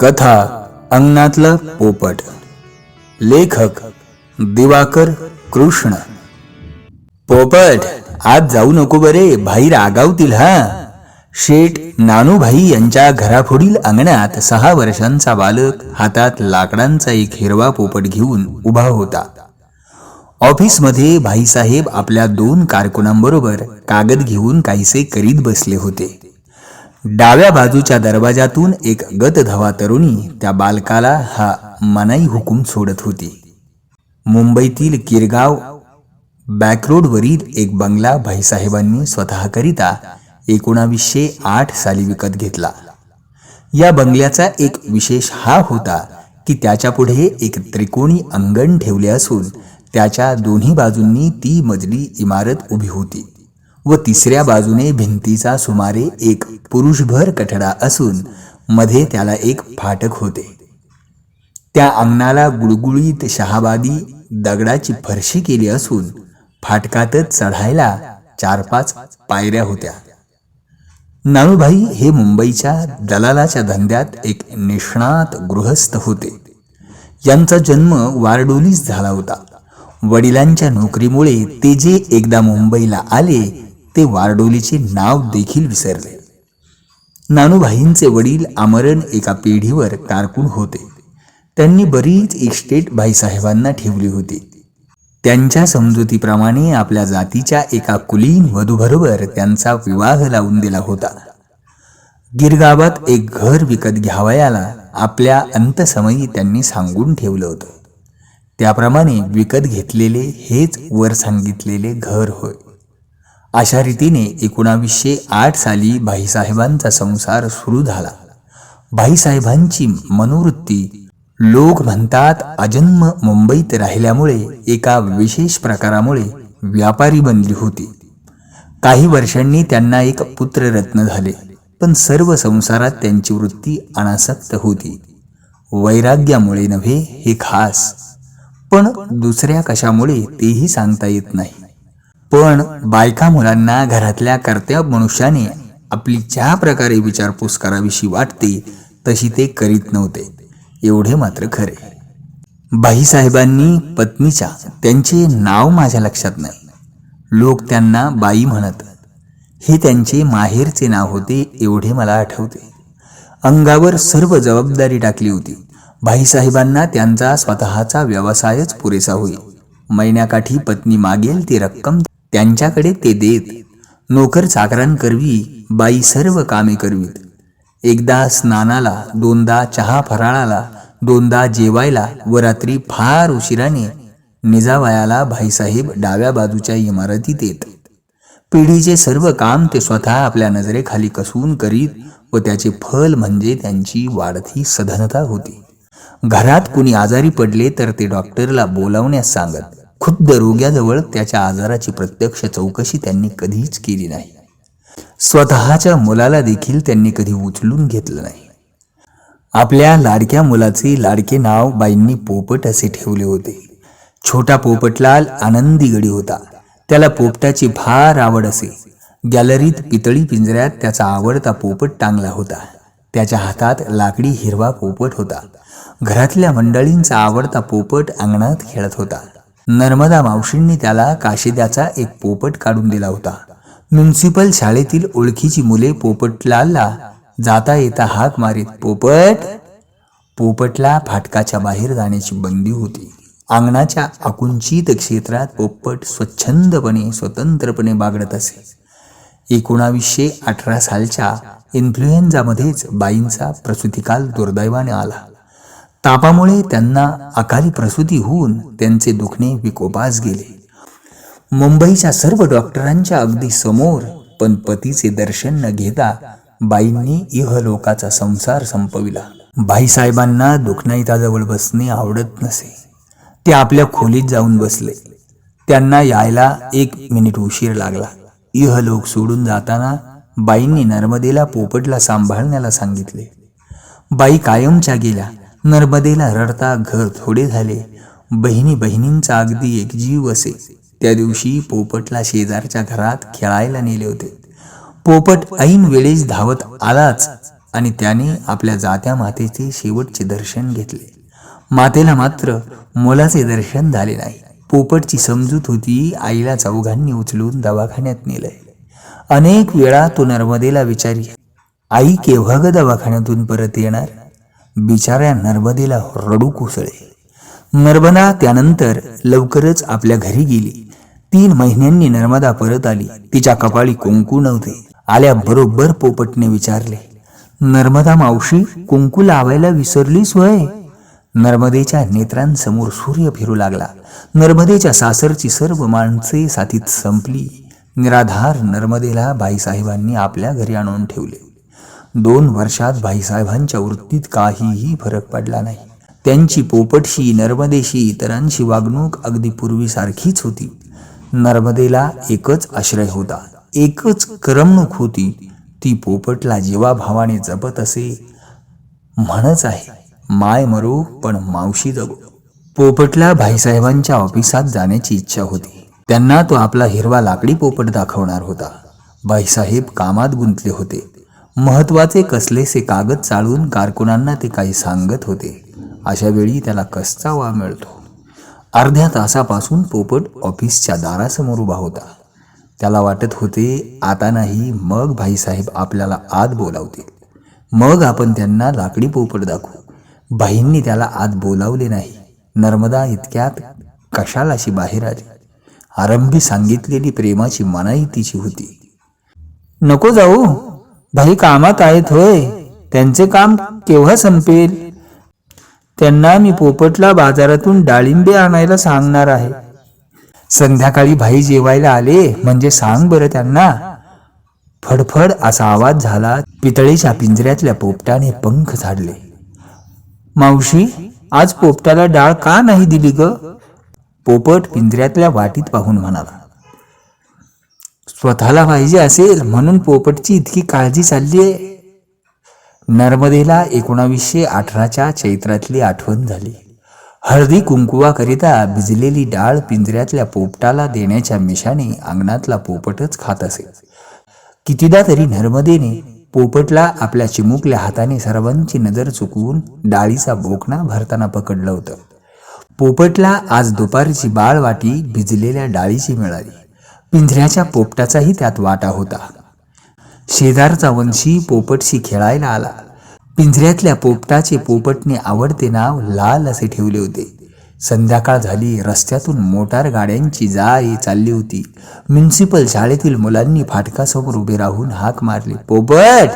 कथा अंगणातला पोपट. लेखक दिवाकर कृष्ण. पोपट आज जाऊ नको बरे भाई रागावतील हा? शेठ नानूभाई यांच्या घरापुढील अंगणात सहा वर्षांचा बालक हातात लाकडांचा एक हिरवा पोपट घेऊन उभा होता. ऑफिसमध्ये भाईसाहेब आपल्या दोन कारकुनांबरोबर कागद घेऊन काहीसे करीत बसले होते. डाव्या बाजूच्या दरवाजातून एक गतधवा तरुणी त्या बालकाला हा मनाई हुकूम सोडत होती. मुंबईतील किरगाव बॅकरोडवरील एक बंगला भाईसाहेबांनी स्वतःकरिता एकोणावीसशे आठ साली विकत घेतला. या बंगल्याचा एक विशेष हा होता की त्याच्या पुढे एक त्रिकोणी अंगण ठेवले असून त्याच्या दोन्ही बाजूंनी ती मजली इमारत उभी होती. व तिसऱ्या बाजूने भिंतीचा सुमारे एक पुरुषभर कठडा असून मध्ये त्याला एक फाटक होते. त्या अंगणाला गुळगुळीत शहाबादी दगडाची फरशी केली असून फाटकातच चढायला चार पाच पायऱ्या होत्या. नानूभाई हे मुंबईच्या दलालाच्या धंद्यात एक निष्णात गृहस्थ होते. यांचा जन्म वारडोलीस झाला होता. वडिलांच्या नोकरीमुळे ते जे एकदा मुंबईला आले ते वारडोलीचे नाव देखील विसरले. नानूभाईंचे वडील आमरण एका पिढीवर कारकून होते. त्यांनी बरीच इस्टेट भाईसाहेबांना ठेवली होती. त्यांच्या समजुतीप्रमाणे आपल्या जातीच्या एका कुलीन वधूबरोबर त्यांचा विवाह लावून दिला होता. गिरगावात एक घर विकत घ्यावयाला आपल्या अंतसमयी त्यांनी सांगून ठेवलं होतं. त्याप्रमाणे विकत घेतलेले हेच वर सांगितलेले घर होय. अशा रीतीने एकोणावीसशे आठ साली भाईसाहेबांचा संसार सुरू झाला. भाईसाहेबांची मनोवृत्ती लोक म्हणतात अजन्म मुंबईत राहिल्यामुळे एका विशेष प्रकारामुळे व्यापारी बनली होती. काही वर्षांनी त्यांना एक पुत्ररत्न झाले पण सर्व संसारात त्यांची वृत्ती अनासक्त होती. वैराग्यामुळे नव्हे हे खास पण दुसऱ्या कशामुळे तेही सांगता येत नाही. पण बायका मुलांना घरातल्या कर्त्या मनुष्याने आपली ज्या प्रकारे विचारपूस करावीशी वाटते तशी ते करीत नव्हते. एवढे मात्र खरे. बाईसाहेबांनी पत्नीच्या त्यांचे नाव माझ्या लक्षात नाही. लोक त्यांना बाई म्हणत हे त्यांचे माहेरचे नाव होते एवढे मला आठवते. अंगावर सर्व जबाबदारी टाकली होती. भाईसाहेबांना त्यांचा स्वतःचा व्यवसायच पुरेसा होईल. महिन्याकाठी पत्नी मागेल ती रक्कम त्यांच्याकडे ते देत नोकर चाकरांकरवी बाई सर्व कामे करवीत. एकदा स्नानाला दोनदा चहा फराळाला दोनदा जेवायला व रात्री फार उशिराने निजावयाला भाईसाहेब डाव्या बाजूच्या इमारतीत येत पिढीचे सर्व काम ते स्वतः आपल्या नजरेखाली कसून करीत व त्याचे फल म्हणजे त्यांची वाढती सधनता होती. घरात कुणी आजारी पडले तर ते डॉक्टरला बोलावण्यास सांगत खुद्द रोग्याजवळ त्याच्या आजाराची प्रत्यक्ष चौकशी त्यांनी कधीच केली नाही. स्वतःच्या मुलाला देखील त्यांनी कधी उचलून घेतलं नाही. आपल्या लाडक्या मुलाचे लाडके नाव बाईंनी पोपट असे ठेवले होते. छोटा पोपटलाल आनंदी गडी होता. त्याला पोपटाची फार आवड असे. गॅलरीत पितळी पिंजऱ्यात त्याचा आवडता पोपट टांगला होता. त्याच्या हातात लाकडी हिरवा पोपट होता. घरातल्या मंडळींचा आवडता पोपट अंगणात खेळत होता. नर्मदा मावशींनी त्याला काशिद्याचा एक पोपट काढून दिला होता. म्युन्सिपल शाळेतील ओळखीची मुले पोपटलालला जाता येता हाक मारीत पोपट! पोपटला फाटकाच्या बाहेर जाण्याची बंदी होती. अंगणाच्या आकुंचित क्षेत्रात पोपट स्वच्छंदपणे स्वतंत्रपणे बागडत असे. एकोणावीसशे अठरा सालच्या इन्फ्लुएन्झामध्येच बाईंचा प्रसूतिकाल दुर्दैवाने आला. तापामुळे त्यांना अकाली प्रसूती होऊन त्यांचे दुखणे विकोपास गेले. मुंबईच्या सर्व डॉक्टरांच्या अगदी समोर पण पतीचे दर्शन न घेता बाईंनी इहलोकाचा संसार संपविला. बाईसाहेबांना दुखनाईताजवळ बसणे आवडत नसे. ते आपल्या खोलीत जाऊन बसले. त्यांना यायला एक मिनिट उशीर लागला. इहलोक सोडून जाताना बाईंनी नर्मदेला पोपटला सांभाळण्याला सांगितले. बाई कायमच्या गेल्या. नर्मदेला रडता घर थोडे झाले. बहिणी बहिणींचा अगदी एक जीव असे. त्या दिवशी पोपटला शेजारच्या घरात खेळायला नेले होते. पोपट ऐन वेळेस धावत आलाच आणि त्याने आपल्या जात्या मातेचे शेवटचे दर्शन घेतले. मातेला मात्र मुलाचे दर्शन झाले नाही. पोपटची समजूत होती आईला चौघांनी उचलून दवाखान्यात नेलंय. अनेक वेळा तो नर्मदेला विचारी आई केव्हा ग दवाखान्यातून परत येणार? बिचाऱ्या नर्मदेला रडू कोसळे नर्मदा त्यानंतर लवकरच आपल्या घरी गेली. तीन महिन्यांनी नर्मदा परत आली. तिच्या कपाळी कुंकू नव्हते. आल्याबरोबर पोपटने विचारले नर्मदा मावशी कुंकू लावायला विसरलीस वय? नर्मदेच्या नेत्रांसमोर सूर्य फिरू लागला. नर्मदेच्या सासरची सर्व माणसे साथीत संपली. निराधार नर्मदेला बाईसाहेबांनी आपल्या घरी आणून ठेवले. दोन वर्षात भाईसाहेबांच्या वृत्तीत काहीही फरक पडला नाही. त्यांची पोपटशी नर्मदेशी इतरांशी वागणूक अगदी पूर्वीसारखीच होती. नर्मदेला एकच आश्रय होता. एकच करमणूक होती. ती पोपटला जीवाभावाने जपत असे म्हणच आहे माय मरो पण मावशी जगो. पोपटला भाईसाहेबांच्या ऑफिसात जाण्याची इच्छा होती. त्यांना तो आपला हिरवा लाकडी पोपट दाखवणार होता. भाईसाहेब कामात गुंतले होते. महत्त्वाचे कसलेसे कागद चाळून कारकुनांना ते काही सांगत होते. अशा वेळी त्याला कसचा वा मिळतो? अर्ध्या तासापासून पोपट ऑफिसच्या दारासमोर उभा होता. त्याला वाटत होते आता नाही मग भाईसाहेब आपल्याला आत बोलावतील. मग आपण त्यांना लाकडी पोपट दाखवू. भाईंनी त्याला आत बोलावले नाही. नर्मदा इतक्यात कशालाशी बाहेर आली? आरंभी सांगितलेली प्रेमाची मनाई तिची होती. नको जाऊ भाई कामात आहेत होय त्यांचे काम केव्हा संपेल? त्यांना मी पोपटला बाजारातून डाळिंबे आणायला सांगणार आहे. संध्याकाळी भाई जेवायला आले म्हणजे सांग बरं त्यांना. फडफड असा आवाज झाला पितळीच्या पिंजऱ्यातल्या पोपटाने पंख झाडले. मावशी आज पोपटाला डाळ का नाही दिली ग? पोपट पिंजऱ्यातल्या वाटीत पाहून म्हणाला. स्वतःला पाहिजे असेल म्हणून पोपटची इतकी काळजी चालली आहे. नर्मदेला एकोणावीसशे अठराच्या चैत्रातली आठवण झाली. हळदी कुंकुवाकरिता भिजलेली डाळ पिंजऱ्यातल्या पोपटाला देण्याच्या मिशाने अंगणातला पोपटच खात असे. कितीदा तरी नर्मदेने पोपटला आपल्या चिमुकल्या हाताने सर्वांची नजर चुकवून डाळीचा बोकणा भरताना पकडलं होतं. पोपटला आज दुपारची बाळ वाटी भिजलेल्या डाळीची मिळाली. पिंजऱ्याच्या पोपटाचाही त्यात वाटा होता. शेजारचा वंशी पोपटशी खेळायला आला. पिंजऱ्यातल्या पोपटाचे पोपटने आवडते नाव लाल असे ठेवले होते. संध्याकाळ झाली रस्त्यातून मोटार गाड्यांची जाई चालली होती. म्युन्सिपल शाळेतील मुलांनी फाटकासमोर उभे राहून हाक मारली पोपट!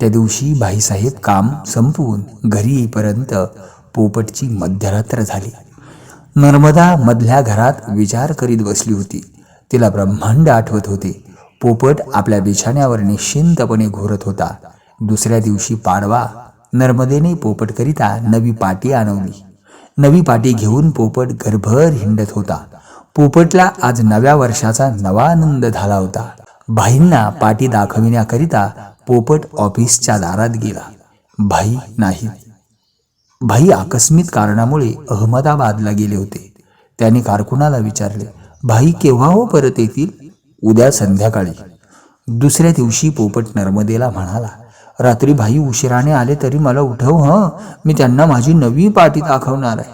त्या दिवशी भाईसाहेब काम संपवून घरी येईपर्यंत पोपटची मध्यरात्र झाली. नर्मदा मधल्या घरात विचार करीत बसली होती. तिला ब्रह्मांड आठवत होते. पोपट आपल्या बिछाण्यावर निश्चिंतपणे घोरत होता. दुसऱ्या दिवशी पाडवा नर्मदेने पोपटकरिता नवी पाटी आणवली. नवी पाटी घेऊन पोपट घरभर हिंडत होता. पोपटला आज नव्या वर्षाचा नवा आनंद झाला होता. भाईंना पाटी दाखविण्याकरिता पोपट ऑफिसच्या दारात गेला. भाई नाही भाई आकस्मिक कारणामुळे अहमदाबादला गेले होते. त्याने कारकुनाला विचारले भाई केव्हा हो परत येतील? उद्या संध्याकाळी. दुसऱ्या दिवशी पोपट नर्मदेला म्हणाला रात्री भाई उशिराने आले तरी मला उठव हं. मी त्यांना माझी नवी पाटी दाखवणार आहे.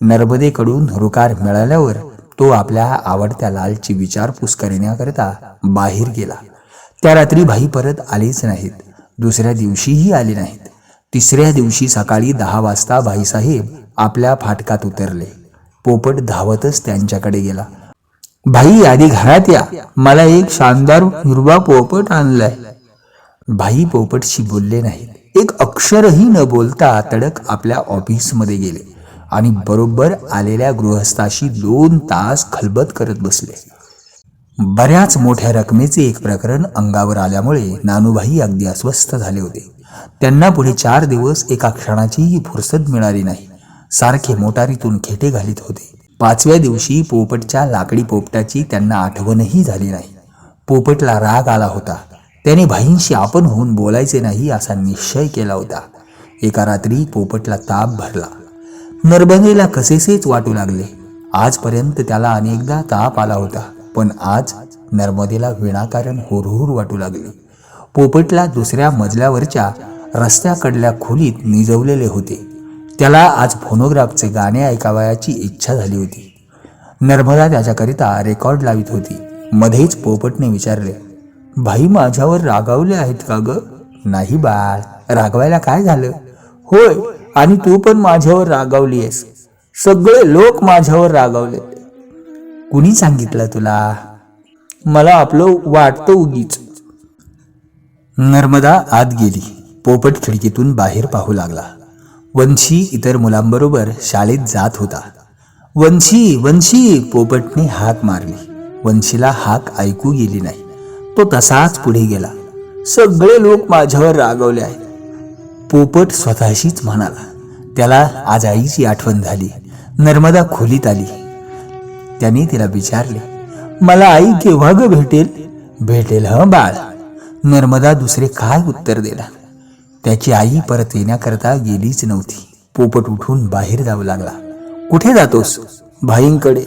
नर्मदेकडून रुकार मिळाल्यावर तो आपल्या आवडत्या लालची विचारपूस करण्याकरिता बाहेर गेला. त्या रात्री भाई परत आलेच नाहीत. दुसऱ्या दिवशीही आले नाहीत. तिसऱ्या दिवशी सकाळी दहा वाजता भाईसाहेब आपल्या फाटकात उतरले. पोपट धावतच त्यांच्याकडे गेला. भाई आधी घरात या. मला एक शानदार हिरवा पोपट आणलाय. भाई पोपटशी बोलले नाहीत. एक अक्षरही न बोलता तडक आपल्या ऑफिसमध्ये गेले आणि बरोबर आलेल्या गृहस्थाशी दोन तास खलबत करत बसले. बऱ्याच मोठ्या रकमेचे एक प्रकरण अंगावर आल्यामुळे नानूभाई अगदी अस्वस्थ झाले होते. त्यांना पुढे चार दिवस एका क्षणाचीही फुरसत मिळाली नाही. सारखे मोटारीतून खेटे घालीत होते. पाचव्या दिवशी पोपटच्या लाकडी पोपटाची त्यांना आठवणही झाली नाही. पोपटला राग आला होता. त्याने भाईंशी आपण होऊन बोलायचे नाही असा निश्चय केला होता. एका रात्री पोपटला ताप भरला. नरबंगेला कसेसेच वाटू लागले. आजपर्यंत त्याला अनेकदा ताप आला होता पण आज नर्मदेला विनाकारण हुरहुर वाटू लागले. पोपटला दुसऱ्या मजल्यावरच्या रस्त्याकडल्या खोलीत निजवलेले होते. त्याला आज फोनोग्राफचे गाणे ऐकावयाची इच्छा झाली होती. नर्मदा त्याच्याकरिता रेकॉर्ड लावित होती. मध्येच पोपटने विचारले भाई माझ्यावर रागावले आहेत का ग? नाही बाळ रागवायला काय झालं? होय आणि तू पण माझ्यावर रागावली आहेस सगळे लोक माझ्यावर रागावले कुणी सांगितलं तुला? मला आपलं वाटतं उगीच. नर्मदा आत गेली. पोपट खिडकीतून बाहेर पाहू लागला. वंशी इतर मुलांबरोबर शाळेत जात होता. वंशी वंशी पोपटने हाक मारली. वंशीला हाक ऐकू गेली नाही. तो तसाच पुढे गेला. सगळे लोक माझ्यावर रागवले आहेत. पोपट स्वतःशीच म्हणाला. त्याला आज आईची आठवण झाली. नर्मदा खोलीत आली. त्याने तिला विचारले मला आई केव्हा ग भेटेल? भेटेल ह बाळ. नर्मदा दुसरे काय उत्तर दिला त्याची आई परत येण्याकरता गेलीच नव्हती. पोपट उठून बाहेर जाऊ लागला. कुठे जातोस? भाईंकडे.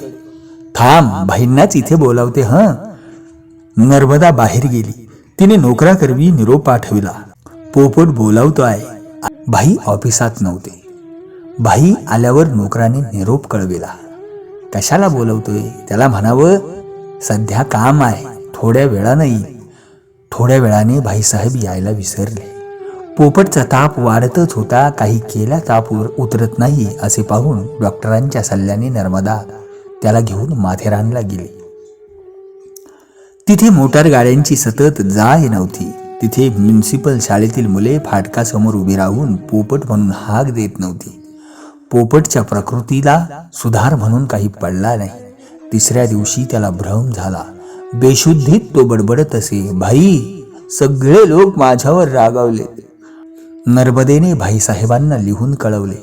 थांब भाईंनाच इथे बोलावते ह? नर्मदा बाहेर गेली. तिने नोकराकरवी निरोप पाठविला. पोपट बोलावतो आहे भाई ऑफिसात नव्हते. भाई आल्यावर नोकराने निरोप कळविला. कशाला बोलवतोय? त्याला म्हणावं सध्या काम आहे थोड्या वेळानं येईल. थोड्या वेळाने भाईसाहेब यायला विसरले. पोपटचा ताप वाढतच होता. काही केल्या तापूर उतरत नाही असे पाहून डॉक्टरांच्या सल्ल्याने नर्मदा त्याला घेऊन माथेरानला गेली. तिथे मोटार गाड्यांची सतत जाय नव्हती. तिथे म्युन्सिपल शाळेतील मुले फाटकासमोर उभी राहून पोपट म्हणून हाक देत नव्हती. पोपटच्या प्रकृतीला सुधार म्हणून काही पडला नाही. तिसऱ्या दिवशी त्याला भ्रम झाला. बेशुद्धीत तो बडबडत असे भाई सगळे लोक माझ्यावर रागावले नर्मदेने भाईसाहेबांना लिहून कळवले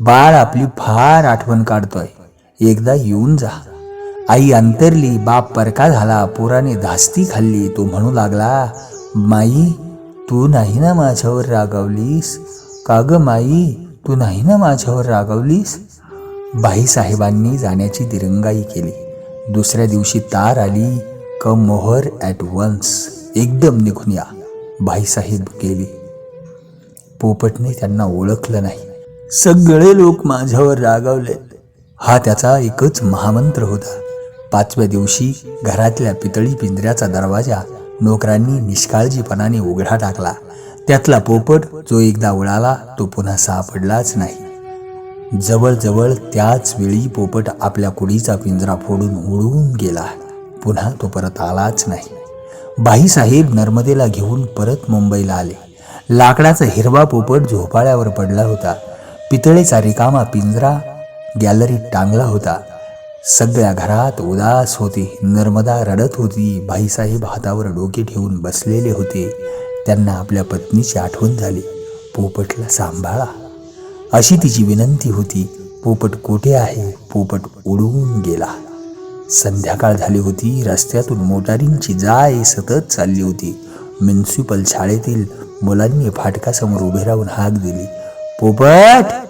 बाळ आपली फार आठवण काढतोय. एकदा येऊन जा. आई अंतरली बाप परका झाला पोराने धास्ती खाल्ली तो म्हणू लागला माई तू नाही ना माझ्यावर रागावलीस? का ग माई तू नाही ना माझ्यावर रागावलीस? भाईसाहेबांनी जाण्याची दिरंगाई केली. दुसऱ्या दिवशी तार आली क मोहर ॲट वन्स. एकदम निघून या भाईसाहेब गेली. पोपटने त्यांना ओळखलं नाही. सगळे लोक माझ्यावर रागावले. हा त्याचा एकच महामंत्र होता. पाचव्या दिवशी घरातल्या पितळी पिंजऱ्याचा दरवाजा नोकरांनी निष्काळजीपणाने उघडा टाकला. त्यातला पोपट जो एकदा उडाला तो पुन्हा सापडलाच नाही. जवळजवळ त्याच वेळी पोपट आपल्या कुडीचा पिंजरा फोडून उडून गेला. पुन्हा तो परत आलाच नाही. बाईसाहेब नर्मदेला घेऊन परत मुंबईला आले. लाकडाचा हिरवा पोपट झोपाळ्यावर पडला होता. पितळेचा रिकामा पिंजरा गॅलरीत टांगला होता. सगळ्या घरात उदास होती. नर्मदा रडत होती. भाईसाहेब हातावर डोके ठेवून बसलेले होते. त्यांना आपल्या पत्नीची आठवण झाली. पोपटला सांभाळा. अशी तिची विनंती होती. पोपट कोठे आहे? पोपट उडून गेला. संध्याकाळ झाली होती. रस्त्यातून मोटारींची जाय सतत चालली होती. म्युन्सिपल शाळेतील मुलांनी फाटकासमोर उभे राहून हाक दिली. पोपट!